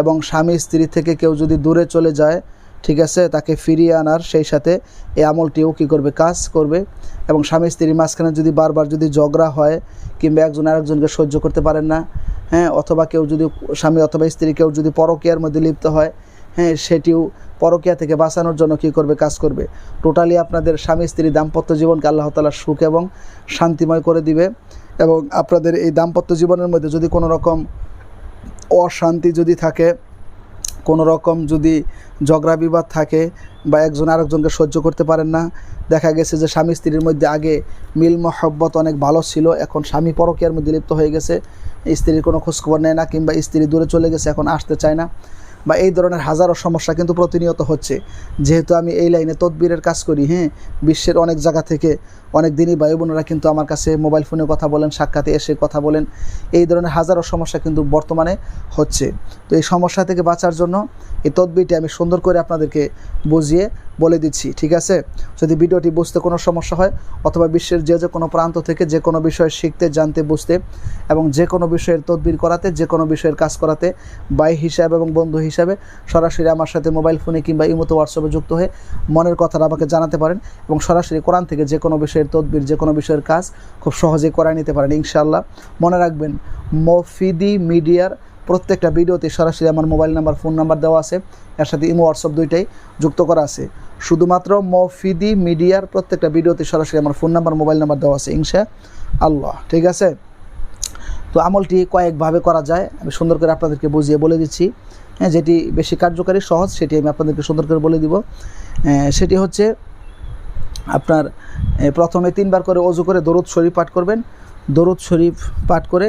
এবং স্বামী স্ত্রী থেকে কেউ যদি দূরে চলে যায়, ঠিক আছে, তাকে ফিরিয়ে আনার সেই সাথে এই আমলটিও কী করবে? কাজ করবে। এবং স্বামী স্ত্রীর মাঝখানে যদি বারবার যদি ঝগড়া হয়, কিংবা একজন আরেকজনকে সহ্য করতে পারেন না হ্যাঁ অথবা কেউ যদি স্বামী অথবা স্ত্রী কেউ যদি পরকীয়ার মধ্যে লিপ্ত হয় হ্যাঁ সেটিও পরকীয়া থেকে বাঁচানোর জন্য কী করবে? কাজ করবে। টোটালি আপনাদের স্বামী স্ত্রী দাম্পত্য জীবনকে আল্লাহ তালা সুখ এবং শান্তিময় করে দিবে। এবং আপনাদের এই দাম্পত্য জীবনের মধ্যে যদি কোনো রকম অশান্তি যদি থাকে কোনো রকম যদি ঝগড়া বিবাদ থাকে বা একজন আরেকজনকে সহ্য করতে পারেন না, দেখা গেছে যে স্বামী স্ত্রীর মধ্যে আগে মিল মহব্বত অনেক ভালো ছিল, এখন স্বামী পরকীয়ার মধ্যে লিপ্ত হয়ে গেছে, স্ত্রীর কোনো খোঁজখবর নেয় না কিংবা স্ত্রী দূরে চলে গেছে, এখন আসতে চায় না। বা এই ধরনের হাজারো সমস্যা কিন্তু প্রতিনিয়ত হচ্ছে। যেহেতু আমি এই লাইনে তদবিরের কাজ করি হ্যাঁ বিশ্বের অনেক জায়গা থেকে অনেক দিনই ভাই বোনেরা কিন্তু আমার কাছে মোবাইল ফোনে কথা বলেন, সাক্ষাতে এসে কথা বলেন, এই ধরনের হাজারো সমস্যা কিন্তু বর্তমানে হচ্ছে। তো এই সমস্যা থেকে বাঁচার জন্য এই তদবিরটি আমি সুন্দর করে আপনাদেরকে বুঝিয়ে বলে দিচ্ছি, ঠিক আছে? যদি ভিডিওটি বুঝতে কোনো সমস্যা হয় অথবা বিশ্বের যে যে কোনো প্রান্ত থেকে যে কোনো বিষয় শিখতে, জানতে, বুঝতে এবং যে কোনো বিষয়ের তদবির করাতে, যে কোনো বিষয়ের কাজ করাতে বাই হিসাব এবং বন্ধু হিসাবে সরাসরি আমার সাথে মোবাইল ফোনে কিংবা ইমতো হোয়াটসঅ্যাপে যুক্ত হয়ে মনের কথাটা আমাকে জানাতে পারেন এবং সরাসরি কোরআন থেকে যে কোনো বিষয়ের তদবির, যে কোনো বিষয়ের কাজ খুব সহজেই করায় নিতে পারেন, ইনশাআল্লাহ। মনে রাখবেন, মফিদি মিডিয়ার প্রত্যেকটা ভিডিওতে সরাসরি আমার মোবাইল নাম্বার, ফোন নাম্বার দেওয়া আছে। এর সাথে ইমো হোয়াটসঅ্যাপ দুইটাই যুক্ত করা আছে। শুধুমাত্র মফিদি মিডিয়ার প্রত্যেকটা ভিডিওতে সরাসরি আমার ফোন নাম্বার, মোবাইল নাম্বার দেওয়া আছে, ইনশা আল্লাহ। ঠিক আছে? তো আমলটি কয়েকভাবে করা যায়। আমি সুন্দর করে আপনাদেরকে বুঝিয়ে বলে দিচ্ছি। হ্যাঁ যেটি বেশি কার্যকারী, সহজ, সেটি আমি আপনাদেরকে সুন্দর করে বলে দিব। সেটি হচ্ছে আপনার প্রথমে তিনবার করে অজু করে দরুদ শরীফ পাঠ করবেন। দরুদ শরীফ পাঠ করে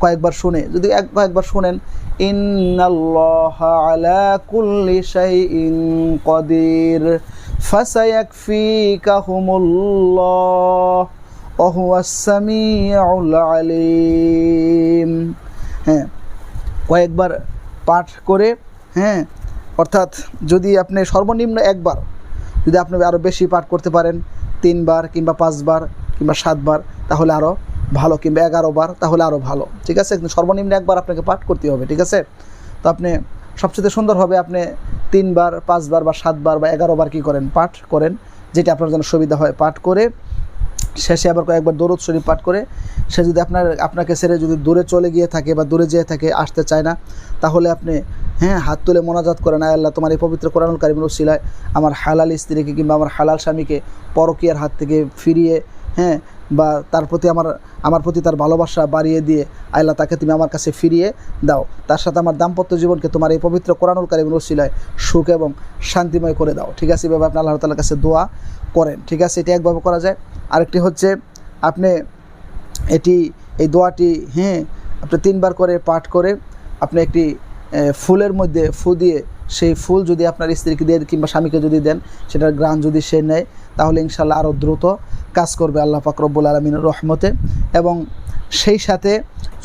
কয়েকবার শুনে, যদি এক কয়েকবার শুনেন হ্যাঁ কয়েকবার পাঠ করে হ্যাঁ অর্থাৎ যদি আপনি সর্বনিম্ন একবার, যদি আপনি আরও বেশি পাঠ করতে পারেন, তিনবার কিংবা পাঁচবার কিংবা সাতবার, তাহলে আরও ভালো কিংবা এগারো বার, তাহলে আরও ভালো। ঠিক আছে? কিন্তু সর্বনিম্ন একবার আপনাকে পাঠ করতে হবে, ঠিক আছে? তো আপনি সবচেয়ে সুন্দর হবে আপনি তিনবার পাঁচবার বা সাতবার বা এগারো বার কী করেন? পাঠ করেন, যেটা আপনার জন্য সুবিধা হয়, পাঠ করে শেষে আবার কয়েকবার দরুদ শরীফ পাঠ করে, সে যদি আপনার, আপনাকে ছেড়ে যদি দূরে চলে গিয়ে থাকে বা দূরে যেয়ে থাকে, আসতে চায় না, তাহলে আপনি হ্যাঁ হাত তুলে মোনাজাত করেন, আয় আল্লাহ, তোমার এই পবিত্র কোরআনুল কারিমের উসিলায় আমার হালাল স্ত্রীকে কিংবা আমার হালাল স্বামীকে পরকীয়ার হাত থেকে ফিরিয়ে হ্যাঁ বা তার প্রতি আমার আমার প্রতি তার ভালোবাসা বাড়িয়ে দিয়ে আল্লাহ তাকে তুমি আমার কাছে ফিরিয়ে দাও। তার সাথে আমার দাম্পত্য জীবনকে তোমার এই পবিত্র কোরআনুল কারিমের উসিলায় সুখ এবং শান্তিময় করে দাও। ঠিক আছে, এভাবে আপনি আল্লাহ তালার কাছে দোয়া করেন। ঠিক আছে, এটি একভাবে করা যায়। আরেকটি হচ্ছে, আপনি এটি, এই দোয়াটি হ্যাঁ আপনি তিনবার করে পাঠ করে আপনি একটি ফুলের মধ্যে ফু দিয়ে সেই ফুল যদি আপনার স্ত্রীকে দিয়ে কিংবা স্বামীকে যদি দেন, সেটার গ্রান যদি সে নেয়, তাহলে ইনশাল্লাহ আরও দ্রুত কাজ করবে আল্লাহ পাক রব্বুল আলমিনের রহমতে এবং সেই সাথে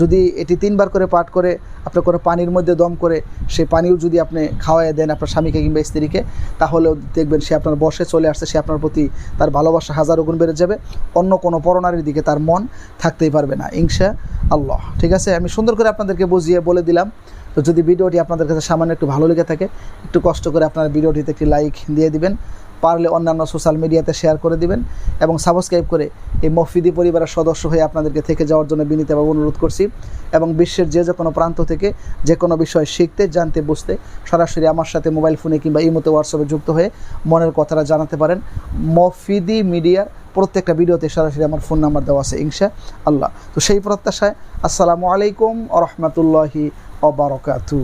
যদি এটি তিনবার করে পাঠ করে আপনি কোনো পানির মধ্যে দম করে, সেই পানিও যদি আপনি খাওয়াই দেন আপনার স্বামীকে কিংবা স্ত্রীকে, তাহলেও দেখবেন সে আপনার বসে চলে আসছে, সে আপনার প্রতি তার ভালোবাসা হাজারো গুণ বেড়ে যাবে, অন্য কোনো পরনারীর দিকে তার মন থাকতেই পারবে না, ইনশা আল্লাহ। ঠিক আছে, আমি সুন্দর করে আপনাদেরকে বুঝিয়ে বলে দিলাম। তো যদি ভিডিওটি আপনাদের কাছে সামান্য একটু ভালো লেগে থাকে, একটু কষ্ট করে আপনার ভিডিওটিতে একটি লাইক দিয়ে দিবেন। পারলে অন্যান্য সোশ্যাল মিডিয়াতে শেয়ার করে দিবেন এবং সাবস্ক্রাইব করে এই মফিদি পরিবারের সদস্য হয়ে আপনাদেরকে থেকে যাওয়ার জন্য বিনীতভাবে অনুরোধ করছি এবং বিশ্বের যে যে কোনো প্রান্ত থেকে যে কোনো বিষয় শিখতে, জানতে, বুঝতে সরাসরি আমার সাথে মোবাইল ফোনে কিংবা ইমোতে হোয়াটসঅ্যাপে যুক্ত হয়ে মনের কথাটা জানাতে পারেন। মফিদি মিডিয়ার প্রত্যেকটা ভিডিওতে সরাসরি আমার ফোন নাম্বার দেওয়া আছে ইনশা আল্লাহ। তো সেই প্রত্যাশায় আসসালামু আলাইকুম আ রহমতুল্লাহি অবরকাতু